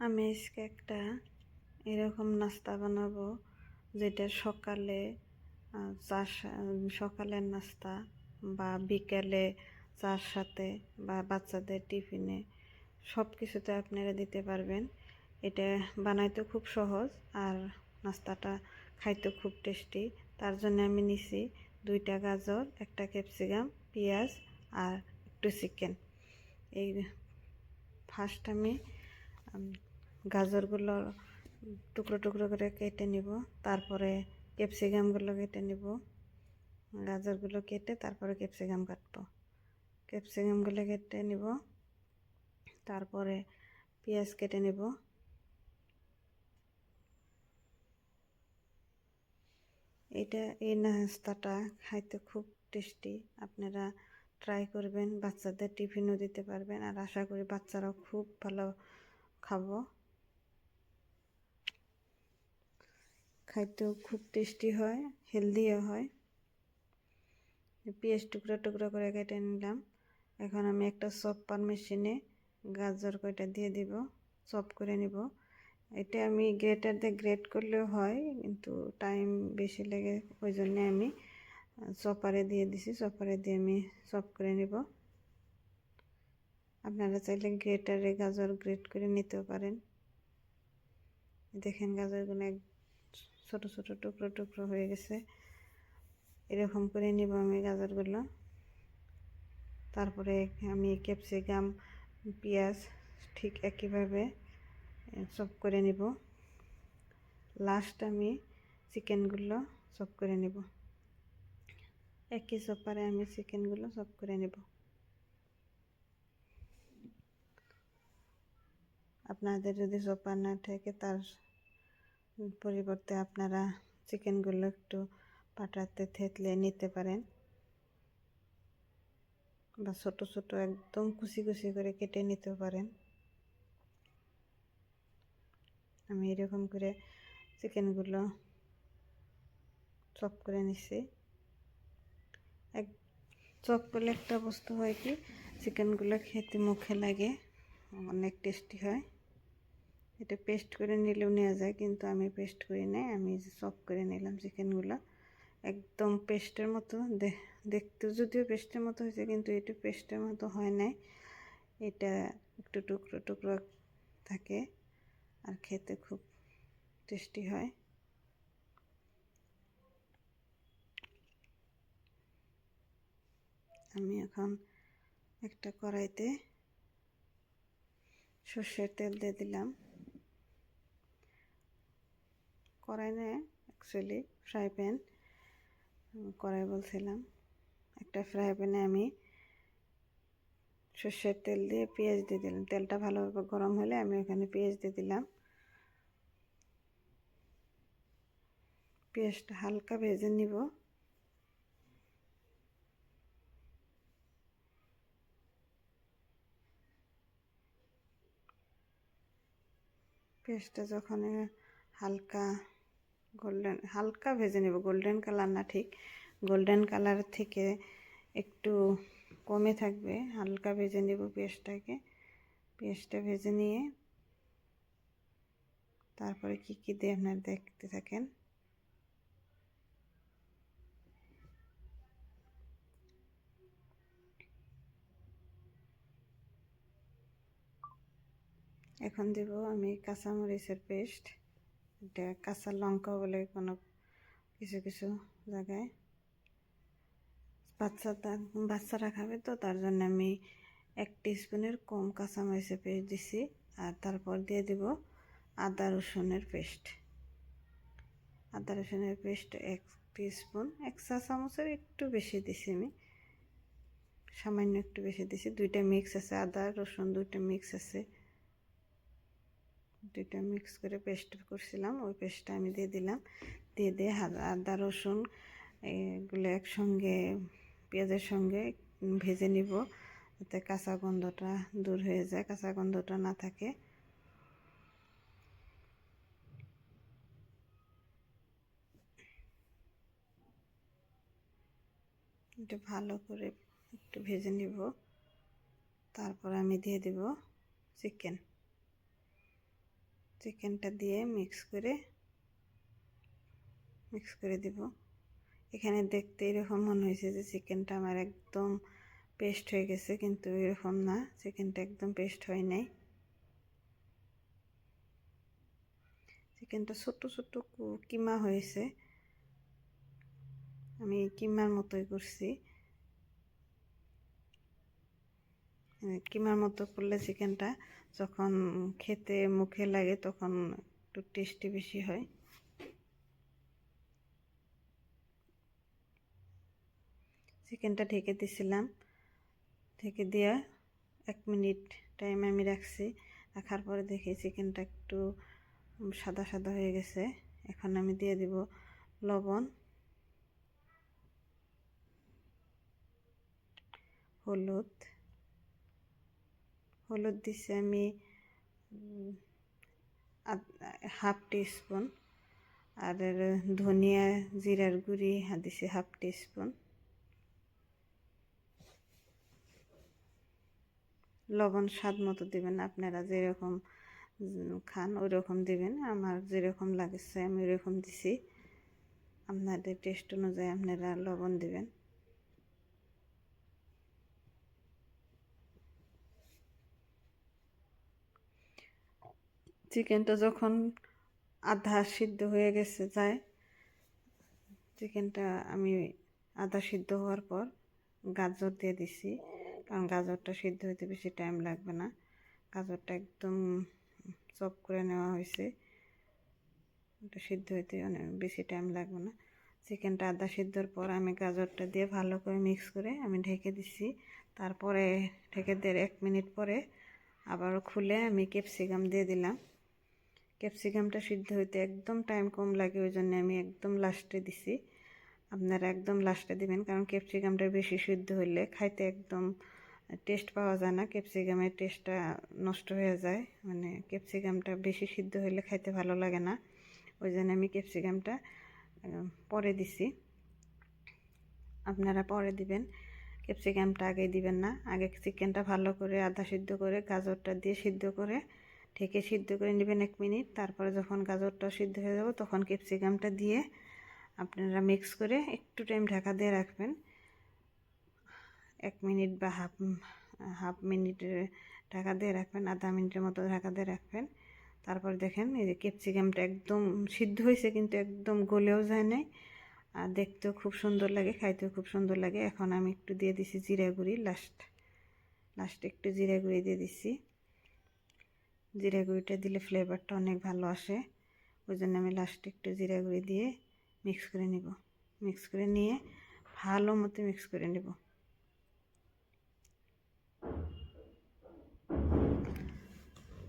আমি আজকে একটা এরকম নাস্তা বানাবো, যেটা সকালে সা- সকালের নাস্তা বা বিকেলে চার সাথে বা বাচ্চাদের টিফিনে সব কিছুতে আপনারা দিতে পারবেন। এটা বানাইতে খুব সহজ আর নাস্তাটা খাইতে খুব টেস্টি। তার জন্য আমি নিছি দুইটা গাজর, একটা ক্যাপসিকাম, পেঁয়াজ আর একটু চিকেন। এই ফার্স্ট আমি গাজরগুলো টুকরো টুকরো করে কেটে নিব, তারপরে ক্যাপসিকামগুলো কেটে নিব। গাজরগুলো কেটে তারপরে ক্যাপসিকাম কাটবো। ক্যাপসিকামগুলো কেটে নিব, তারপরে পেঁয়াজ কেটে নিব। এটা, এই নাস্তাটা খাইতে খুব টেস্টি। আপনারা ট্রাই করবেন, বাচ্চাদের টিফিনও দিতে পারবেন। আর আশা করি বাচ্চারাও খুব ভালো খাব। খাইতেও খুব টেস্টি হয় হেলদিও হয়। পেঁয়াজ টুকরো টুকরো করে কেটে নিলাম। এখন আমি একটা চপার মেশিনে গাজর কয়টা দিয়ে দিব, চপ করে নিব। এটা আমি গ্রেটার দিয়ে গ্রেট করলেও হয়, কিন্তু টাইম বেশি লাগে ওই জন্যে আমি চপারে দিয়ে দিছি, চপারে দিয়ে আমি চপ করে নিব। আপনারা চাইলে গ্রেটারে গাজর গ্রেট করে নিতেও পারেন। দেখেন গাজরগুলো এক ছোট ছোট টুকরো টুকরো হয়ে গেছে। এরকম করে নিব আমি গাজরগুলো। তারপরে আমি ক্যাপসিকাম, পেঁয়াজ ঠিক একইভাবে চপ করে নিব। লাস্ট আমি চিকেনগুলো চপ করে নিব। একই চপারে আমি চিকেনগুলো চপ করে নেব। আপনাদের যদি চপার না থাকে তার পরিবর্তে আপনারা চিকেনগুলো একটু পাটাতে থেতলে নিতে পারেন বা ছোট ছোট একদম কুচি কুচি করে কেটে নিতে পারেন। আমি এরকম করে চিকেনগুলো চপ করে নিছি। এক, চপ করলে একটা বস্তু হয় কি, চিকেনগুলো খেতে মুখে লাগে, অনেক টেস্টি হয়। এটা পেস্ট করে নিলেও নেওয়া যায়, কিন্তু আমি পেস্ট করি নাই। আমি চপ করে নিলাম চিকেনগুলো একদম পেস্টের মতো। দেখতে যদিও পেস্টের মতো হয়েছে, কিন্তু এটা পেস্টের মতো হয় নাই। এটা একটু টুকরো টুকরো থাকে, আর খেতে খুব টেস্টি হয়। আমি এখন একটা কড়াইতে সর্ষের তেল দিয়ে দিলাম। কড়াই নয় অ্যাকচুয়ালি ফ্রাই প্যান কড়াই বলছিলাম। একটা ফ্রাই প্যানে আমি সর্ষের তেল দিয়ে পেঁয়াজ দিয়ে দিলাম। তেলটা ভালোভাবে গরম হলে আমি ওখানে পেঁয়াজ দিয়ে দিলাম। পেঁয়াজটা হালকা ভেজে নিব। পেঁয়াজটা যখন হালকা গোল্ডেন হালকা ভেজে নেব। গোল্ডেন কালার না ঠিক। গোল্ডেন কালার থেকে একটু কমে থাকবে। হালকা ভেজে নেব পেঁয়াজটাকে পেঁয়াজটা ভেজে নিয়ে তারপরে কি কি দিয়ে আপনার দেখতে থাকেন? এখন দেব আমি কাঁচামরিচের পেস্ট। এটা কাঁচা লঙ্কা বলে কোনো কিছু কিছু জায়গায় বাচ্চা বাচ্চারা খাবে তো তার জন্য আমি এক স্পুনের কম কাঁচামরিচের পেস্ট দিছি আর তারপর দিয়ে দিব আদা রসুনের পেস্ট আদা রসুনের পেস্ট এক স্পুন এক চা চামচের একটু বেশি দিছি আমি। সামান্য একটু বেশি দিছি, দুইটা মিক্স আছে, আদা রসুন দুইটা মিক্স আছে। দুইটা মিক্স করে পেস্ট করছিলাম, ওই পেস্টটা আমি দিয়ে দিলাম। দিয়ে দিয়ে আদা, রসুন এগুলো একসঙ্গে, পেঁয়াজের সঙ্গে ভেজে নিব যাতে কাঁচা গন্ধটা দূর হয়ে যায়, কাঁচা গন্ধটা না থাকে। এটা ভালো করে একটু ভেজে নিব। তারপর আমি দিয়ে দেব চিকেন। চিকেনটা দিয়ে মিক্স করে মিক্স করে দিব। এখানে দেখতে এরকম মনে হয়েছে যে চিকেনটা আমার একদম পেস্ট হয়ে গেছে, কিন্তু এরকম না। চিকেনটা একদম পেস্ট হয় নাই। চিকেনটা ছোট্ট ছোট্ট কিমা হয়েছে। আমি কিমার মতোই করছি। কিমার মতো করলে চিকেনটা যখন খেতে মুখে লাগে তখন একটু টেস্টি বেশি হয়। চিকেনটা ঢেকে দিছিলাম। ঢেকে দিয়া এক মিনিট টাইম আমি রাখছি। রাখার পরে দেখি চিকেনটা একটু সাদা সাদা হয়ে গেছে। এখন আমি দিয়ে দিব লবণ, হলুদ। হলুদ দিছি আমি হাফ টিস্পুন। আর ধনিয়া জিরার গুঁড়ি দিছি হাফ টিস্পুন। লবণ স্বাদ মতো দেবেন, আপনারা যেরকম খান ওই রকম দেবেন। আমার যেরকম লাগছে আমি ওইরকম দিছি। আপনাদের টেস্ট অনুযায়ী আপনারা লবণ দেবেন। চিকেনটা যখন আধা সিদ্ধ হয়ে গেছে যায়, চিকেনটা আমি আধা সিদ্ধ হওয়ার পর গাজর দিয়ে দিছি। কারণ গাজরটা সিদ্ধ হইতে বেশি টাইম লাগবে না। গাজরটা একদম চপ করে নেওয়া হয়েছে। ওটা সিদ্ধ হইতে অনেক বেশি টাইম লাগবে না। চিকেনটা আদা সিদ্ধর পর আমি গাজরটা দিয়ে ভালো করে মিক্স করে আমি ঢেকে দিছি। তারপরে ঢেকে দিয়ে এক মিনিট পরে আবার খুলে আমি ক্যাপসিকাম দিয়ে দিলাম। ক্যাপসিকামটা সিদ্ধ হইতে একদম টাইম কম লাগে ওই জন্য আমি একদম লাস্টে দিছি। আপনারা একদম লাস্টে দিবেন, কারণ ক্যাপসিকামটা বেশি সিদ্ধ হইলে খাইতে একদম টেস্ট পাওয়া যায় না, ক্যাপসিকামের টেস্টটা নষ্ট হয়ে যায়। মানে ক্যাপসিকামটা বেশি সিদ্ধ হইলে খাইতে ভালো লাগে না ওই জন্য আমি ক্যাপসিকামটা পরে দিছি। আপনারা পরে দিবেন, ক্যাপসিকামটা আগে দিবেন না, আগে চিকেনটা ভালো করে আধা সিদ্ধ করে গাজরটা দিয়ে সিদ্ধ করে ঢেকে সিদ্ধ করে নেবেন এক মিনিট। তারপরে যখন গাজরটা সিদ্ধ হয়ে যাব, তখন ক্যাপসিকামটা দিয়ে আপনারা মিক্স করে একটু টাইম ঢাকা দিয়ে রাখবেন। এক মিনিট বা হাফ হাফ মিনিট ঢাকা দিয়ে রাখবেন, আধা মিনিটের মতো ঢাকা দিয়ে রাখবেন। তারপর দেখেন এই যে ক্যাপসিকামটা একদম সিদ্ধ হয়েছে, কিন্তু একদম গলেও যায় নাই। আর দেখতেও খুব সুন্দর লাগে, খাইতেও খুব সুন্দর লাগে। এখন আমি একটু দিয়ে দিছি জিরা গুঁড়ি লাস্ট লাস্টে একটু জিরা গুঁড়ি দিয়ে দিছি। জিরা গুঁড়িটা দিলে ফ্লেভারটা অনেক ভালো আসে। ওই জন্য আমি লাস্টে একটু জিরা গুঁড়ি দিয়ে মিক্স করে নিব। মিক্স করে নিয়ে ভালো মতো মিক্স করে নেব।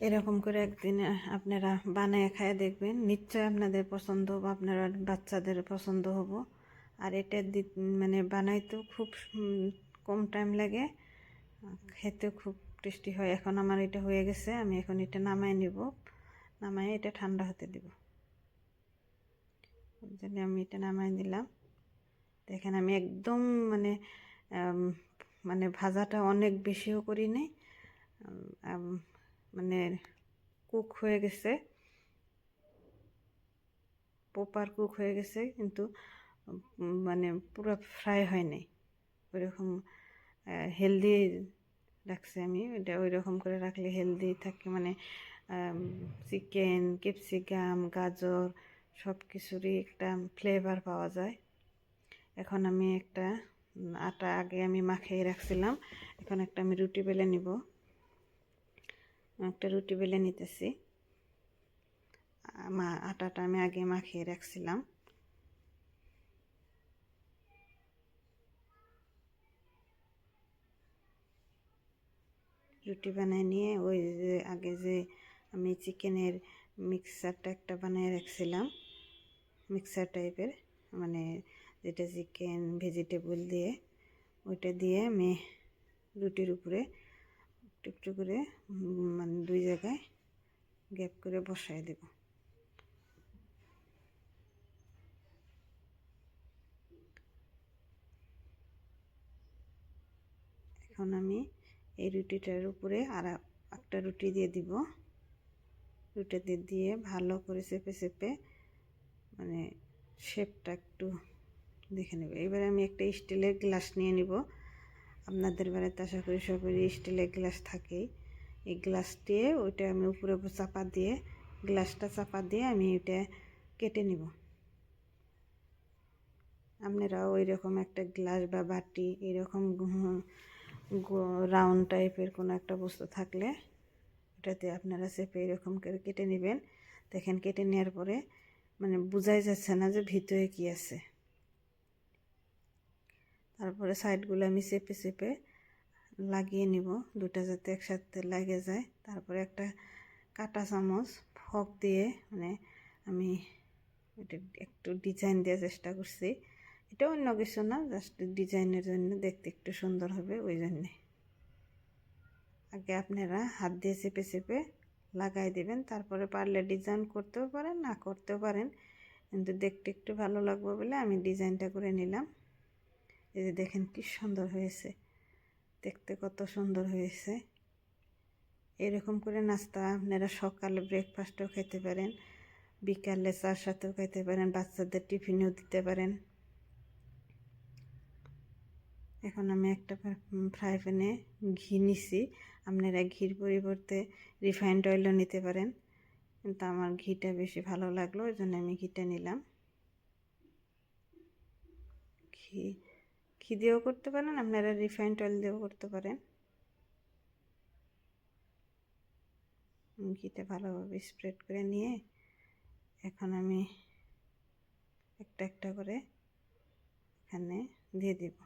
এরকম করে একদিন আপনারা বানায় খায় দেখবেন। নিশ্চয় আপনাদের পছন্দ বা আপনারা বাচ্চাদের পছন্দ হব। আর এটা মানে বানাইতেও খুব কম টাইম লাগে। খেতে খুব টেস্টি হয়, এখন আমার এটা হয়ে গেছে, আমি এখন এটা নামাই নিব নামাই এটা ঠান্ডা হতে দেব। জন্য আমি এটা নামাই দিলাম দেখেন আমি একদম মানে মানে ভাজাটা অনেক বেশিও করি নাই মানে কুক হয়ে গেছে। প্রপার কুক হয়ে গেছে, কিন্তু মানে পুরো ফ্রাই হয় নাই। ওইরকম হেলদি রাখছি আমি। এটা ওই রকম করে রাখলে হেলদি থাকে। মানে চিকেন ক্যাপসিকাম গাজর সব কিছুরই একটা ফ্লেভার পাওয়া যায়। এখন আমি একটা আটা আগে আমি মাখিয়ে রাখছিলাম। এখন একটা আমি রুটি বেলে নিব। একটা রুটি বেলে নিতেছি। আটাটা আমি আগে মাখিয়ে রাখছিলাম। রুটি বানিয়ে নিয়ে ওই যে আগে যে আমি চিকেনের মিক্সারটা একটা বানিয়ে রাখছিলাম, মিক্সার টাইপের মানে যেটা চিকেন, ভেজিটেবল দিয়ে, ওইটা দিয়ে আমি রুটির উপরে একটু করে মানে দুই জায়গায় গ্যাপ করে বসায় দেব। এখন আমি এই রুটিটার উপরে আর একটা রুটি দিয়ে দিব। রুটিতে দিয়ে ভালো করে চেপে চেপে মানে শেপটা একটু দেখে নেব। এবারে আমি একটা স্টিলের গ্লাস নিয়ে নিব। আপনাদের বাড়িতে আশা করি সবারই স্টিলের গ্লাস থাকেই। এই গ্লাস দিয়ে ওইটা আমি উপরে উপর চাপা দিয়ে, গ্লাসটা চাপা দিয়ে আমি ওইটা কেটে নিব। আপনারাও ওই রকম একটা গ্লাস বা বাটি, এরকম রাউন্ড টাইপের কোনো একটা বস্তু থাকলে ওটাতে আপনারা চেপে এরকম করে কেটে নেবেন। দেখেন, কেটে নেওয়ার পরে মানে বোঝাই যাচ্ছে না যে ভিতরে কি আছে। তারপরে সাইডগুলো আমি চেপে চেপে লাগিয়ে নিব। দুটা যাতে একসাথে লাগে যায়। তারপরে একটা কাটা চামচ ফক দিয়ে মানে আমি একটু ডিজাইন দেওয়ার চেষ্টা করছি। এটা অন্য কিছু না জাস্ট ডিজাইনের জন্য দেখতে একটু সুন্দর হবে, ওই জন্যে। আগে আপনারা হাত দিয়ে চেপে চেপে লাগাই দেবেন, তারপরে পারলে ডিজাইন করতেও পারেন, না করতেও পারেন, কিন্তু দেখতে একটু ভালো লাগবে বলে আমি ডিজাইনটা করে নিলাম। এই যে দেখেন কি সুন্দর হয়েছে, দেখতে কত সুন্দর হয়েছে। এরকম করে নাস্তা আপনারা সকালে ব্রেকফাস্টও খেতে পারেন, বিকালে চার সাথেও খেতে পারেন, বাচ্চাদের টিফিনেও দিতে পারেন। এখন আমি একটা ফ্রাই প্যানে ঘি নিছি। আপনারা ঘির পরিবর্তে রিফাইন্ড অয়েলও নিতে পারেন। কিন্তু আমার ঘিটা বেশি ভালো লাগল, ওই জন্য আমি ঘিটা নিলাম। ঘি ঘি দিয়েও করতে পারেন, আপনারা রিফাইন্ড অয়েল দিয়েও করতে পারেন। ঘিটা ভালোভাবে স্প্রেড করে নিয়ে এখন আমি একটা একটা করে এখানে দিয়ে দিব।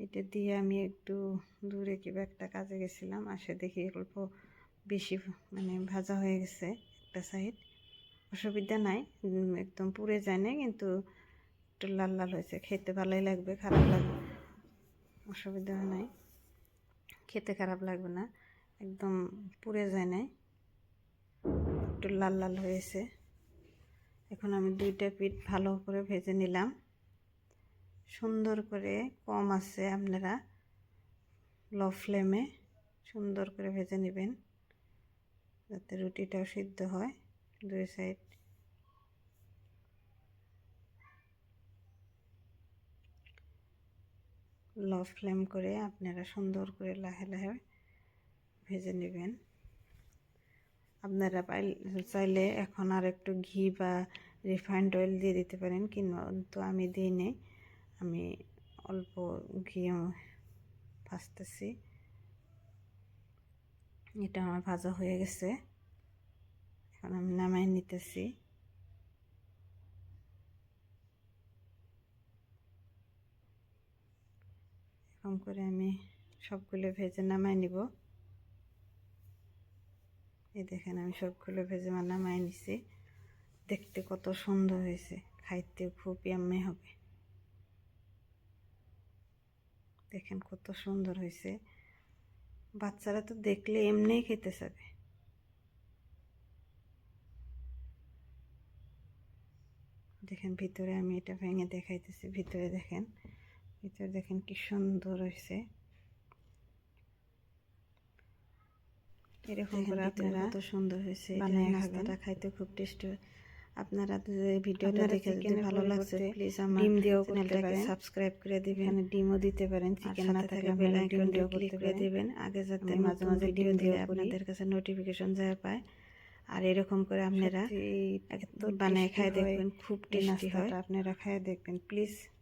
এটা দিয়ে আমি একটু দূরে কিবা একটা কাজে গেছিলাম, আসে দেখি অল্প বেশি মানে ভাজা হয়ে গেছে একটা সাইড অসুবিধা নাই একদম পুড়ে যায় না কিন্তু একটু লাল লাল হয়েছে। খেতে ভালোই লাগবে, খারাপ লাগবে অসুবিধা নাই। খেতে খারাপ লাগবে না, একদম পুড়ে যায় নাই। একটু লাল লাল হয়েছে। এখন আমি দুইটা পিঠ ভালো করে ভেজে নিলাম। সুন্দর করে কম আছে আপনারা লো ফ্লেমে সুন্দর করে ভেজে নেবেন, যাতে রুটিটাও সিদ্ধ হয় দুই সাইড। লো ফ্লেম করে আপনারা সুন্দর করে লাহে লাহে ভেজে নেবেন। আপনারা চাইলে এখন আর একটু ঘি বা রিফাইন্ড অয়েল দিয়ে দিতে পারেন, কিন্তু আমি দিই নেই আমি অল্প ঘি ভাজতেছি। এটা আমার ভাজা হয়ে গেছে। এখন আমি নামাই নিতেছি। এরকম করে আমি সবগুলো ভেজে নামাই নিব। এই দেখেন, আমি সবগুলো ভেজে নামাই নিছি। দেখতে কত সুন্দর হয়েছে। খাইতে খুব ইয়াম্মি হবে। দেখেন কত সুন্দর হয়েছে বাচ্চারা তো দেখলে এমনিই খেতে চাবে। দেখেন ভিতরে আমি এটা ভেঙে দেখাইতেছি ভিতরে দেখেন। ভিতরে দেখেন কি সুন্দর হয়েছে এরকম করে আপনারা কত সুন্দর হয়েছে বানিয়ে খাইতে খুব টেস্টি আপনারা ভিডিওটা দেখে যদি ভালো লাগছে প্লিজ আমার ডিম দিয়েও চ্যানেলটাকে সাবস্ক্রাইব করে দিবেন। ডিমও দিতে পারেন চিকেন না থাকলে বেল আইকনটিও ক্লিক করে দিবেন। আগে যাতে মাঝে মাঝে ডিম দিয়ে আপনাদের কাছে নোটিফিকেশন যায় পায়। আর এরকম করে আপনারা বানায় খায় দেখবেন খুব টেস্টি হয়। আপনারা খায় দেখবেন প্লিজ